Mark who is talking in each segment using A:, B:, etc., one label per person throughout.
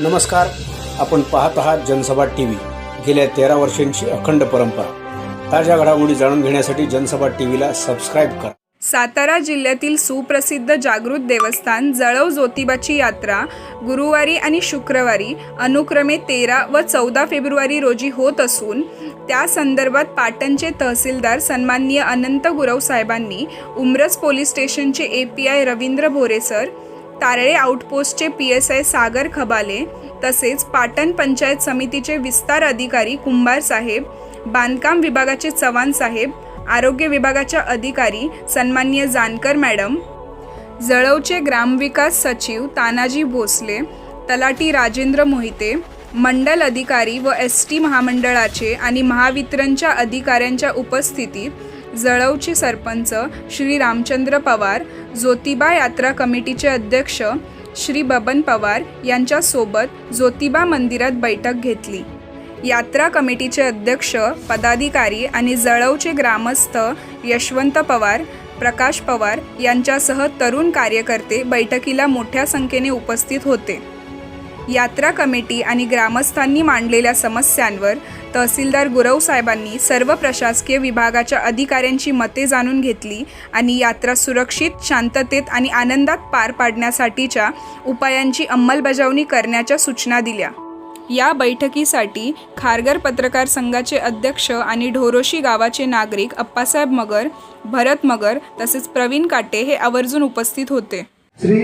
A: नमस्कार. आपण पाहत आहात जनसभा टी व्ही गेल्या तेरा वर्षांची अखंड परंपरा. ताज्या घडामोडी जाणून घेण्यासाठी जनसभा टी व्हीला सबस्क्राईब करा.
B: सातारा जिल्ह्यातील सुप्रसिद्ध जागृत देवस्थान जळव ज्योतिबाची यात्रा गुरुवारी आणि शुक्रवारी अनुक्रमे तेरा व चौदा फेब्रुवारी रोजी होत असून त्या संदर्भात पाटणचे तहसीलदार सन्माननीय अनंत गुरव साहेबांनी उमरस पोलीस स्टेशनचे A P I Ravindra Bhore sir Tarale आउटपोस्टचे P S I Sagar Khabale तसेच पाटण पंचायत समितीचे विस्तार अधिकारी कुंभार साहेब बांधकाम विभागाचे चव्हाण साहेब आरोग्य विभागाच्या अधिकारी सन्मान्य जानकर मॅडम जळवचे ग्रामविकास सचिव तानाजी भोसले तलाटी राजेंद्र मोहिते मंडल अधिकारी व एस टी महामंडळाचे आणि महावितरणच्या अधिकाऱ्यांच्या उपस्थितीत जळवचे सरपंच श्री रामचंद्र पवार ज्योतिबा यात्रा कमिटीचे अध्यक्ष श्री बबन पवार यांच्यासोबत ज्योतिबा मंदिरात बैठक घेतली. यात्रा कमिटीचे अध्यक्ष पदाधिकारी आणि जळवचे ग्रामस्थ यशवंत पवार प्रकाश पवार यांच्यासह तरुण कार्यकर्ते बैठकीला मोठ्या संख्येने उपस्थित होते. यात्रा कमिटी आणि ग्रामस्थांनी मांडलेल्या समस्यांवर तहसीलदार गुरव साहेबांनी सर्व प्रशासकीय विभागाच्या अधिकाऱ्यांची मते जाणून घेतली आणि यात्रा सुरक्षित शांततेत आणि आनंदात पार पाडण्यासाठीच्या उपायांची अंमलबजावणी करण्याच्या सूचना दिल्या. या बैठकीसाठी खारगर पत्रकार संघाचे अध्यक्ष आणि ढोरोशी गावाचे नागरिक अप्पासाहेब मगर भरत मगर तसेच प्रवीण काटे हे आवर्जून उपस्थित होते.
C: श्री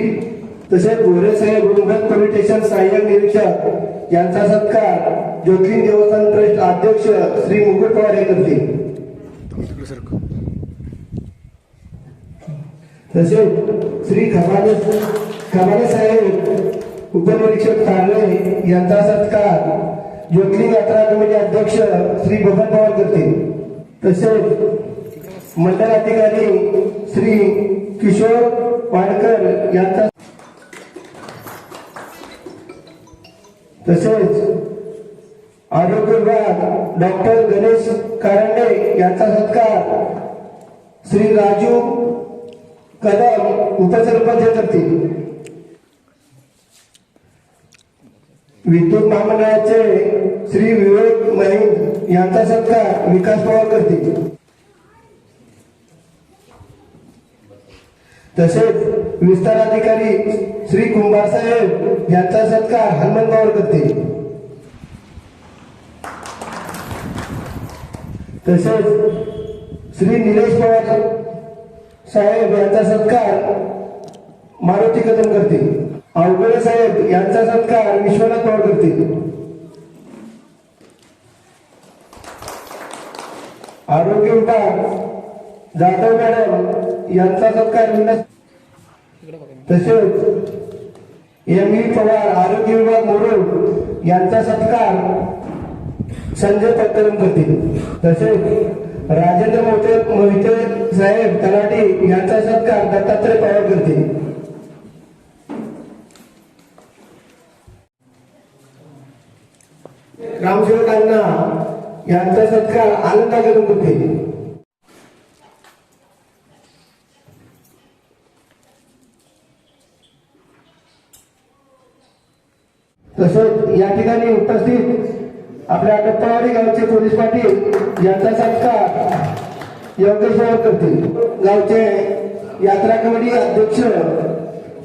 C: तसेच गोरे साहेब रुंगण पोलीस सहाय्यक निरीक्षक यांचा सत्कार ज्योतिर्लिंग देवस्थान ट्रस्ट अध्यक्ष श्री मुकुट पवार हे करतील. तसेच श्री खमाने खमाने साहेब उपनिरीक्षक कारणे यांचा सत्कार ज्योतिर्लिंग यात्रा कमिटी अध्यक्ष श्री बबन पवार करतील. तसेच मंडल अधिकारी श्री किशोर वाडकर यांचा तसेच आरोग्य विभाग डॉक्टर गणेश कारंडे यांचा सत्कार श्री राजू कदम उपसरपंच करतील. विद्युत महामंडळाचे श्री विवेक महिंद यांचा सत्कार विकास पवार करतील. तसेच विस्तार अधिकारी श्री कुंभार साहेब यांचा सत्कार हनुमान पवार करते तसेच श्री निलेश पवार साहेब यांचा सत्कार मारुती कदम करते अवघडे साहेब यांचा सत्कार विश्वनाथ पवार करते आरोग्य विभाग जाधव मॅडम यांचा सत्कार तसेच एम. ई. पवार आरोग्य विभाग मोरोळ यांचा सत्कार संजय पत्तरम करतील. तसेच राजेंद्र मोहिते मोहिते साहेब तलाठी यांचा सत्कार दत्तात्रय पवार करतील. ग्रामसेवकांना यांचा सत्कार आनंदा करून करतील तसंच या ठिकाणी उपस्थित आपल्या टप्पावाडी गावचे पोलीस पाटील यांचा सत्कार योगेश्वर करतील. गावचे यात्रा कमिटी अध्यक्ष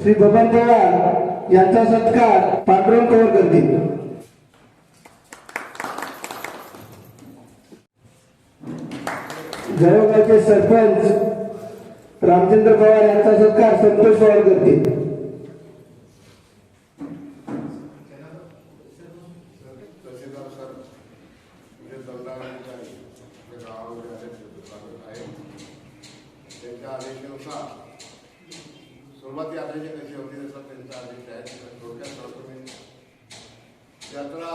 C: श्री बबन पवार यांचा सत्कार पांडुरंग पवार करतील. जळगावचे सरपंच रामचंद्र पवार यांचा सत्कार संतोष पवार करतील
D: तहसीलदार सर म्हणजे दंडाळ अधिकारी आपल्या गावामध्ये आले स्वागत आहे त्यांच्या आदेशानुसार सुरुवाती आदेश कसे होते तसा त्यांचा आदेश आहे त्याचा थोडक्यात सांगतो मी यात्रा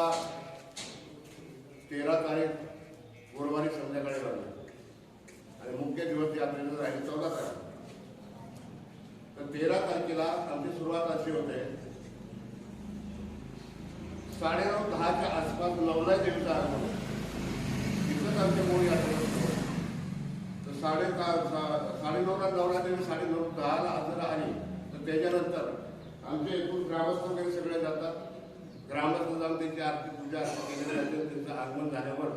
D: तेरा तारीख गुरुवारी संध्याकाळी लागली. आणि मुख्य दिवस यात्रेचं राहिले चौदा तारीख. तर तेरा तारखेला आमची सुरुवात अशी होते. साडेनऊ दहाच्या आसपास नवला देवीचा आगमन तिथंच आमच्या मूळ यात्रा तर साडे साडेनऊला नवरा देवी साडेनऊ दहाला हजर आली तर त्याच्यानंतर आमचे एकूण ग्रामस्थ वगैरे सगळे जातात. आरती पूजा आरती केली जाते त्यांचं आगमन झाल्यावर.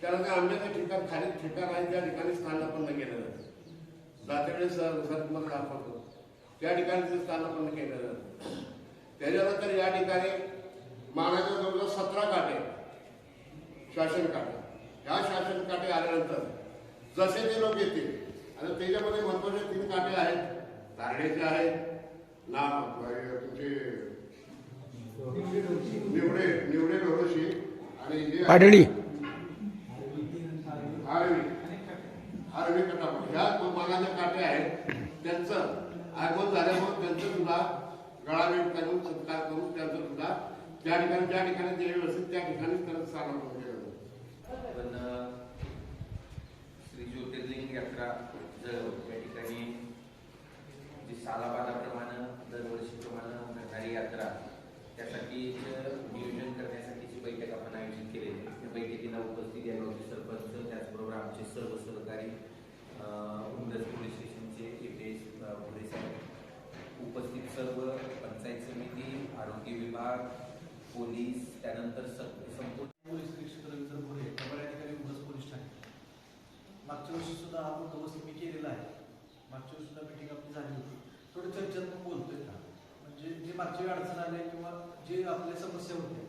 D: त्यानंतर आमच्या आंब्याचं ठिकाण खाली ठिकाण आहे त्या ठिकाणी स्थानापन्न केलं जातं जात्याकडे सर सर तुम्हाला दाखवतो त्या ठिकाणी ते स्थानापन्न केलं जातं त्याच्यानंतर या ठिकाणी मानाच्या जवळजवळ सतरा काटे शासन काटे. ह्या शासन काटे आल्यानंतर जसे ते लोक येतील आणि त्याच्यामध्ये महत्त्वाचे तीन काटे आहेत. तारण्याचे आहेत. ना तुमचे निवडे निवडे आणि
A: पाडळी
D: आरवी आरवी कटापट ह्या दोन काटे आहेत. त्यांचं आगमन झाल्यामुळे त्यांचं सुद्धा गळाभेट करून सत्कार करून त्यांचं सुद्धा त्या ठिकाणी ज्या ठिकाणी व्यवस्थित त्या ठिकाणी जातं
E: पण श्री ज्योतिर्लिंग यात्रा जळगाव या ठिकाणी जी सालाबादाप्रमाणे दरवर्षीप्रमाणे घडणारी यात्रा त्यासाठी नियोजन करण्यासाठीची बैठक आपण आयोजित केलेली आहे. त्या बैठकीला उपस्थित या गावचे सरपंच त्याचबरोबर आमचे सर्व सहकारी अ, पोलीस स्टेशनचे ए एस पोलीस उपस्थित सर्व पंचायत समिती आरोग्य विभाग पोलीस त्यानंतर संपूर्ण
F: पोलीस निरीक्षक रवींद्र भोरे खबर या पोलीस ठाणे मागच्या वर्षी सुद्धा आपण बंदोबस्त मी केलेला आहे. मागच्या वर्षी सुद्धा मिटिंग आपली झाली होती. थोडं चर्चेत बोलतोय का? म्हणजे जे मागची अडचण आल्या किंवा जे आपल्या समस्या होत्या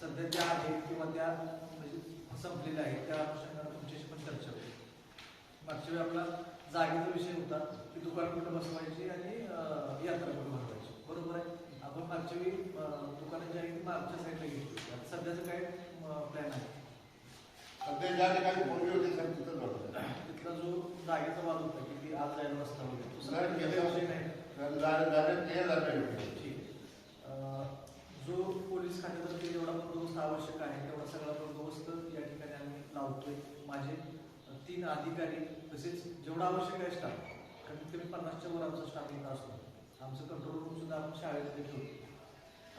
F: सध्या ज्या आहेत किंवा त्या म्हणजे संपलेल्या आहेत त्या चर्चा होती मागच्या वेळी आपला जागेचा विषय होता की दुकान कुठं बसवायची आणि यात्रा कुठं भरवायची. बरोबर आहे? आपण मागच्या वेळी अं, दुकानं जी आहेत ती मागच्या साईडला घेतली. आता सध्याचं काय प्लॅन आहे?
D: सध्या ज्या ठिकाणी पूर्वी होते सर तिथं जातो
F: तिथला जो जागेचा वाद होता की ती आज जायला रस्ता वगैरे तो
D: नाही
F: आहे. जो पोलीस खात्यातर्फे जेवढा बंदोबस्त आवश्यक आहे तेवढा सगळा बंदोबस्त या ठिकाणी आम्ही लावतोय. माझे तीन अधिकारी तसेच जेवढा आवश्यक आहे स्टाफ कमीत कमी पन्नासच्या वर आमचा स्टाफ इथं असतो. आमचं कंट्रोल रूम सुद्धा आपण शाळेमध्ये ठेवतो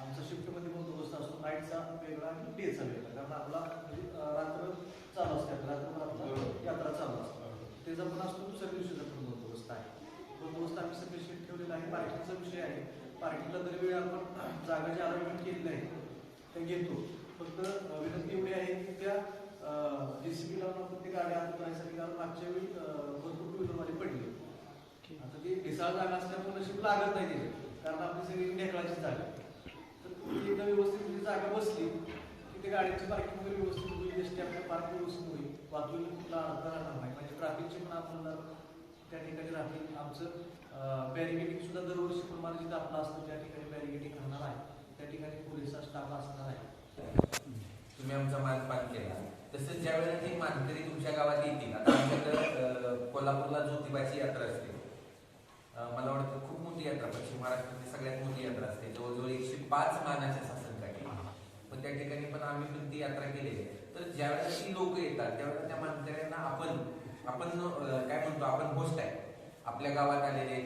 F: आमचा शिफ्टमध्ये बंदोबस्त असतो. नाईटचा वेगळा आणि डेचा वेगळा कारण आपला म्हणजे रात्र चालू असते. रात्रभर आपला यात्रा चालू असते. त्याचा पण असतो दुसऱ्या दिवशीचा पण बंदोबस्त आहे. बंदोबस्त आम्ही सफिशियंट ठेवलेला आहे. पार्किंगचा विषय आहे. पार्किंगला दरवेळी आपण जागा जे अरेंजमेंट केलेली आहे त्या घेतो. फक्त विनंती एवढी आहे की त्या जेसीबी लावून आपण ते गाड्या आत करायसाठी कारण मागच्या वेळी भरपूर टू पडले. आता ती ढिसाळ जागा असल्यामुळे नशीब लागत नाही ते कारण आपली सगळी ढेकळाची जागा. आहे. तर ती एकदा व्यवस्थित ती जागा बसली की ते गाड्यांची पार्किंग वगैरे व्यवस्थित होईल एसटी आपल्या पार्क व्यवस्थित होईल. वाहतूक कुठला अडथळा राहणार नाही. म्हणजे ट्रॅफिकचे पण आपल्याला त्या ठिकाणी राहतील आमचं बॅरिगेटिंग सुद्धा दरवर्षी प्रमाणे जिथं आपलं असतं त्या ठिकाणी बॅरिगेटिंग करणार आहे. त्या ठिकाणी पोलिसचा स्टाफ असणार आहे.
E: तुम्ही आमचा मानपान केला. तसंच ज्या वेळेला ती मानकरी तुमच्या गावात येतील आता आमच्याकडं कोल्हापूरला ज्योतिबाची यात्रा असते. मला वाटतं खूप मोठी यात्रा पश्चिम महाराष्ट्रातली सगळ्यात मोठी यात्रा असते. जवळजवळ एकशे पाच मानाच्या शासनकाठी. पण त्या ठिकाणी पण आम्ही पण ती यात्रा केलेली आहे. तर ज्यावेळेला ती लोक येतात त्यावेळेला त्या मानकऱ्यांना आपण आपण काय म्हणतो आपण होस्ट आहे. आपल्या गावात आलेले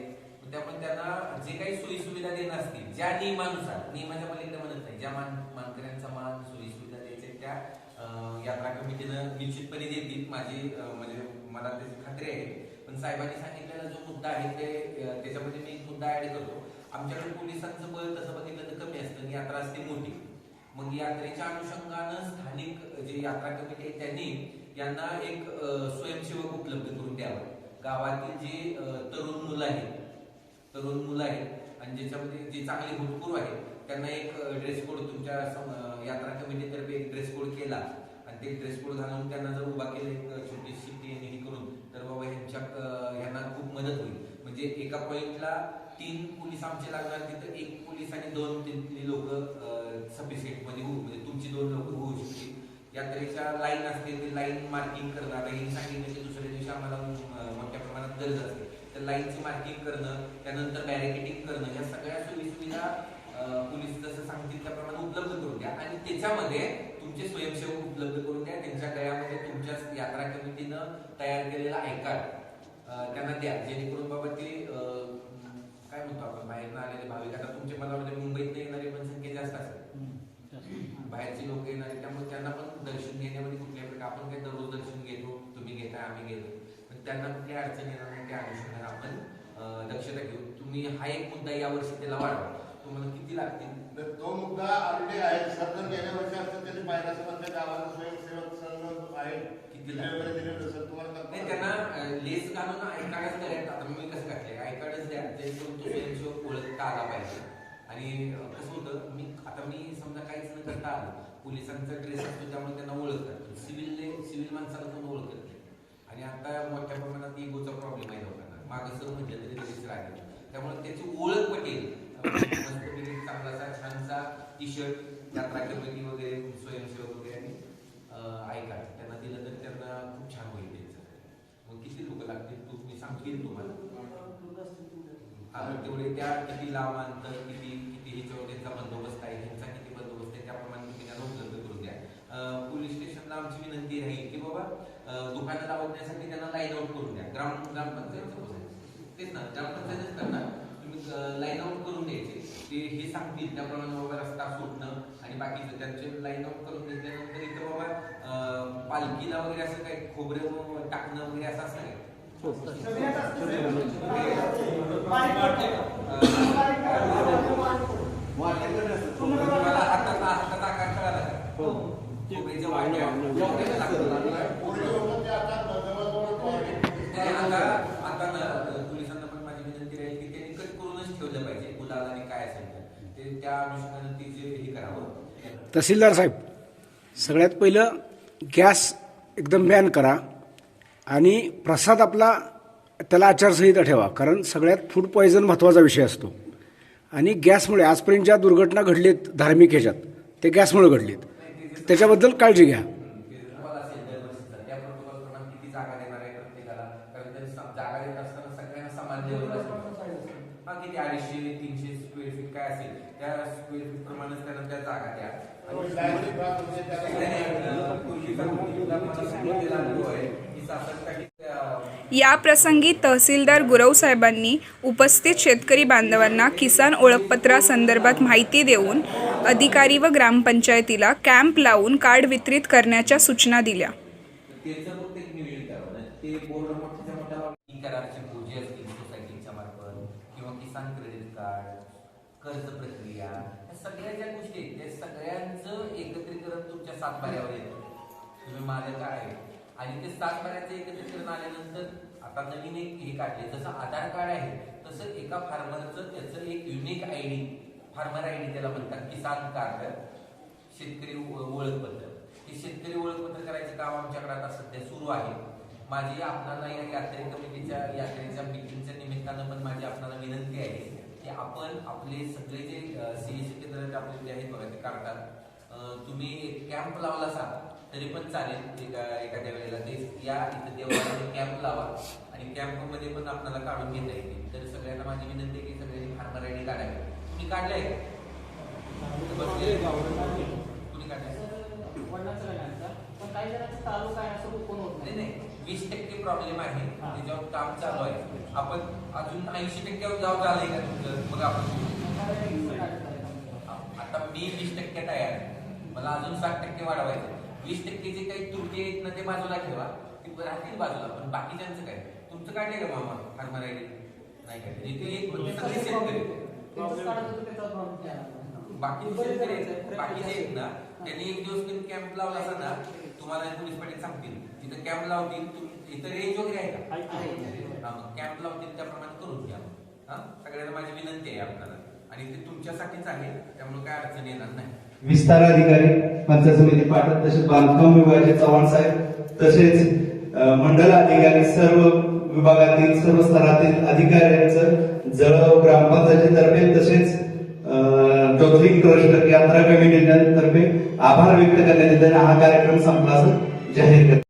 E: त्यामुळे त्यांना जे काही सोयी सुविधा देणं असतील ज्या नियमानुसार नियमाच्या पलीकडे म्हणत नाही ज्या मान मानकऱ्यांचा मान सोयी सुविधा द्यायच्या त्या अं, यात्रा कमिटीनं निश्चितपणे देतील. माझी म्हणजे मला त्याची खात्री आहे. पण साहेबांनी सांगितलेला जो मुद्दा आहे ते त्याच्यामध्ये मी मुद्दा ऍड करतो. आमच्याकडे पोलिसांचं बळ तसं बघितलं तर कमी असतं यात्रा असते मोठी. मग यात्रेच्या अनुषंगानं स्थानिक जे यात्रा कमिटी आहे त्यांनी यांना एक स्वयंसेवक उपलब्ध करून द्यावा. गावातील जे तरुण मुलं आहेत तरुण मुलं आहेत आणि ज्याच्यामध्ये जे चांगले भूतपूर्व आहेत त्यांना एक ड्रेस कोड तुमच्या यात्रा कमिटीतर्फे एक ड्रेस कोड केला. ते ड्रेस कोड घालून त्यांना जर उभा केलं एक छोटीशी टी हे करून तर बाबा ह्यांच्या ह्यांना खूप मदत होईल. म्हणजे एका पॉइंटला तीन पोलीस आमचे लागणार तिथं एक पोलीस आणि दोन तिथले लोक सफिशियंटमध्ये होऊ म्हणजे तुमची दोन लोक होऊ शकतील. यात्रेच्या लाईन असते ते लाईन मार्किंग करणं आता हे सांगितलं दुसऱ्या दिवशी आम्हाला मोठ्या प्रमाणात गरज असते. तर लाईनची मार्किंग करणं त्यानंतर बॅरिकेटिंग करणं या सगळ्या सोयी सुविधा पोलीस जसं सांगतील त्याप्रमाणे उपलब्ध करून द्या. आणि त्याच्यामध्ये तुमचे स्वयंसेवक उपलब्ध करून द्या. त्यांच्या गळ्यामध्ये तुमच्या यात्रा कमिटीनं तयार केलेला आय कार्ड त्यांना द्या. जेणेकरून बाबा ते काय म्हणतो आपण बाहेरनं आलेले भाविक. आता तुमचे मला वाटतं मुंबईत येणारे पण संख्या जास्त असेल. बाहेरची लोक येणारे त्यामुळे त्यांना पण दर्शन घेण्यामध्ये कुठल्याही प्रकार आपण काही दररोज दर्शन घेतो. तुम्ही घेताय आम्ही घेतो. पण त्यांना कुठली अडचण येणार नाही त्या अनुषंगाने आपण दक्षता घेऊ. तुम्ही हा एक मुद्दा यावर्षी त्याला वाढवा. तुम्हाला किती लागतील?
D: तर तो मुद्दा ऑलरेडी आहे. सर जर गेल्या वर्षी असतं त्याने पाहिजे असं म्हणतं गावाला स्वयंसेवक संघ आहे.
E: किती नाही त्यांना लेस घालून आयकार्डच द्यायला आता मी कसं घातले आयकार्डच द्या ते तो स्वयंसेवक ओळखता आला पाहिजे. आणि कसं होतं मी आता मी समजा काहीच न करता आलं. पोलिसांचा ड्रेस असतो त्यामुळे त्यांना ओळखतात. सिव्हिलने सिव्हिल माणसाला कोण ओळखत नाही आणि आता मोठ्या प्रमाणात इगोचा प्रॉब्लेम आहे लोकांना मागं सर म्हटलं तरी लगेच राहील त्यामुळे त्याची ओळख पटेल मस्तपैकी चांगलासा छानसा टी शर्ट यात्रा कमिटी वगैरे स्वयंसेवक वगैरे आणि आय त्यांना दिलं तर त्यांना खूप छान होईल त्यांचं मग किती लोक लागतील? तू मी सांगतील तुम्हाला? तेवढे त्या किती लांब अंतर किती किती ह्याच्यावर त्यांचा बंदोबस्त आहे त्यांचा किती बंदोबस्त आहे त्याप्रमाणे तुम्ही त्यांना उपलब्ध करून द्या. पोलीस स्टेशनला आमची विनंती राहील की बाबा अं, दुकानं लावण्यासाठी त्यांना लाईन आउट करून द्या. ग्राम ग्रामपंचायत तेच ना ग्रामपंचायतच करणार. तुम्ही लाईन आउट करून द्यायचे ते हे सांगतील त्याप्रमाणे बाबा रस्ता सुटणं आणि बाकीचं. त्यांचे लाईन आउट करून घेतल्यानंतर इथं बाबा पालखीला वगैरे असं काय खोबरं टाकणं वगैरे असं असं काय हाताचा हाताचा आकार कळाला का? खोबऱ्याच्या वाट्या वाट्याला लागतात.
D: पूर्वी होतं ते आता जवळजवळ
E: नाही, आता आता ना पोलिसांना पण माझी विनंती राहील की त्यांनी कट करूनच ठेवलं पाहिजे गुलाल आणि काय असेल ते. त्या अनुषंगाने जे हे करावं.
A: तहसीलदार साहेब सगळ्यात पहिलं गॅस एकदम बॅन करा आणि प्रसाद आपला त्याला आचारसंहिता ठेवा कारण सगळ्यात फूड पॉयझन महत्त्वाचा विषय असतो. आणि गॅसमुळे आजपर्यंत ज्या दुर्घटना घडलीत धार्मिक ह्याच्यात ते गॅसमुळे घडलीत. त्याच्याबद्दल काळजी घ्या
E: प्रोटोकॉल असेल दरवर्षीचा त्या प्रोटोकॉल प्रमाणे किती जागा देणार आहे प्रत्येकाला कारण ते सम- जागा देत असताना सगळ्यांना समान लेवल हा किती अडीचशे तीनशे स्क्वेअर फीट काय असेल त्या स्क्वेअर फीट प्रमाणेच त्यांना त्या जागा द्या आणि
D: डायरेक्ट भाग म्हणजे त्याला
E: नाही, नाही, अं, पूर्वीचा मुलगा मला सुरुवातीला अनुभव आहे की सासरकाठी अं,
B: या प्रसंगी तहसीलदार गुरव साहेबांनी उपस्थित शेतकरी बांधवांना किसान ओळखपत्रासंदर्भात माहिती देऊन अधिकारी व ग्रामपंचायतीला कॅम्प लावून कार्ड वितरित करण्याच्या सूचना दिल्या
E: कर्ज प्रक्रिया या सगळ्या ज्या गोष्टी आहेत त्या सगळ्यांचं एकत्रीकरण तुमच्या सातबाऱ्यावर येतं तुम्ही मालक काय आणि ते सातबाऱ्याचं एकत्रीकरण आल्यानंतर आता नवीन एक हे काढले. जसं आधार कार्ड आहे तसं एका फार्मरचं त्याचं एक unique I D farmer I D त्याला म्हणतात किसान कार्ड. शेतकरी ओळखपत्र. हे शेतकरी ओळखपत्र करायचं काम आमच्याकडे आता सध्या सुरू आहे. माझी आपणाला या यात्रे कमिटीच्या यात्रेच्या मिटिंगच्या निमित्तानं पण माझी आपणाला विनंती आहे की आपण आपले सगळे जे सीएससी केंद्राचे आपले जे आहेत बघा ते काढतात. तुम्ही एक कॅम्प लावला सा तरी पण चालेल एका एखाद्या वेळेला ते या इथं देवाला कॅम्प लावा. आणि कॅम्पमध्ये पण आपल्याला काढून घेता येतील तर सगळ्यांना माझी विनंती आहे की सगळ्यांनी फार्मर आय डी काढावी. तुम्ही काढलाय? तुम्ही नाही वीस टक्के प्रॉब्लेम आहे. त्याच्यावर काम चालू आहे. आपण अजून ऐंशी टक्क्यावर जाऊ झालंय का तुमचं? मग आपण आता मी वीस टक्के तयार आहे. मला अजून साठ टक्के वाढवायचं वीस टक्के जे काही त्रुटी आहेत ना ते बाजूला ठेवा. ते राहतील बाजूला पण बाकीच्यांचं काय? तुमचं काढलंय का मामा फार्मर आय डी? नाही काढलं. इथे एक म्हणजे सगळे शेतकरी. बाकी शेतकरी आहेत, बाकीचे आहेत ना त्यांनी एक दिवस कॅम्प लावला असता ना तुम्हाला पोलीस पाटील सांगतील. तिथं कॅम्प लावतील तु- इथं रेंज वगैरे आहे का? मग कॅम्प लावतील त्याप्रमाणे करून घ्या. हा सगळ्यांना माझी विनंती आहे आपल्याला. आणि ते तुमच्यासाठीच आहे त्यामुळे काय अडचण येणार नाही
G: विस्तार अधिकारी पंचायत समिती पाठक तसेच बांधकाम विभागाचे चव्हाण साहेब तसेच मंडल अधिकारी सर्व विभागातील सर्व स्तरातील अधिकाऱ्यांचं जळगाव ग्रामपंचायतीतर्फे तसेच अ, चौधरी ट्रस्ट यात्रा कमिटीतर्फे आभार व्यक्त करण्यात येत आहे. हा कार्यक्रम संपला जाहीर करतो